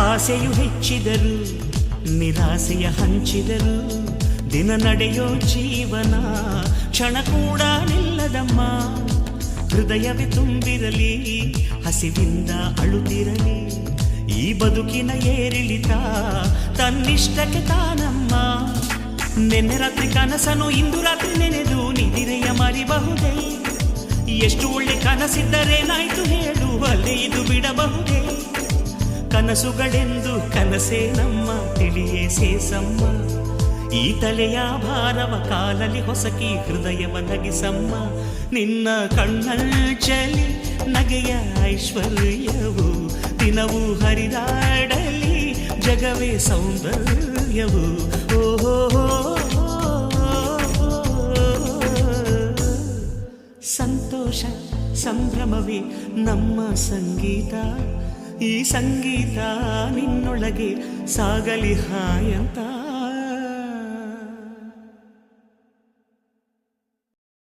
ಆಸೆಯು ಹೆಚ್ಚಿದರು, ನಿರಾಸೆಯ ಹಂಚಿದರು, ದಿನ ನಡೆಯೋ ಜೀವನ ಕ್ಷಣ ಕೂಡ ನಿಲ್ಲದಮ್ಮ. ಹೃದಯವೇ ತುಂಬಿರಲಿ, ಹಸಿವಿಂದ ಅಳುತ್ತಿರಲಿ, ಈ ಬದುಕಿನ ಏರಿಳಿತ ತನ್ನಿಷ್ಟಕ್ಕೆ ತಾನಮ್ಮ. ನಿನ್ನೆ ರಾತ್ರಿ ಕನಸನು ಇಂದು ರಾತ್ರಿ ನೆನೆದು ನಿದಿರೆಯ ಮರಿಬಹುದೇ? ಎಷ್ಟು ಒಳ್ಳೆ ಕನಸಿದ್ದರೇನಾಯ್ತು ಹೇಳು, ಅಲ್ಲೇ ಇದು ಬಿಡಬಹುದೇ? ಕನಸುಗಳೆಂದು ಕನಸೇ ನಮ್ಮ, ತಿಳಿಯೇ ಸೇಸಮ್ಮ ಈ ತಲೆಯ ಭಾರವ ಕಾಲಲಿ ಹೊಸಕಿ ಹೃದಯವ ನಗಿಸಮ್ಮ. ನಿನ್ನ ಕಣ್ಣಲ್ಚಲಿ ನಗೆಯ ಐಶ್ವರ್ಯವು, ದಿನವೂ ಹರಿದಾಡಲಿ ಜಗವೇ ಸೌಂದರ್ಯವು. ಓಹೋ ಸಂತೋಷ, ಸಂಭ್ರಮವೇ ನಮ್ಮ ಸಂಗೀತ. ಈ ಸಂಗೀತ ನಿನ್ನೊಳಗೆ ಸಾಗಲಿ ಹಾಯಂತ.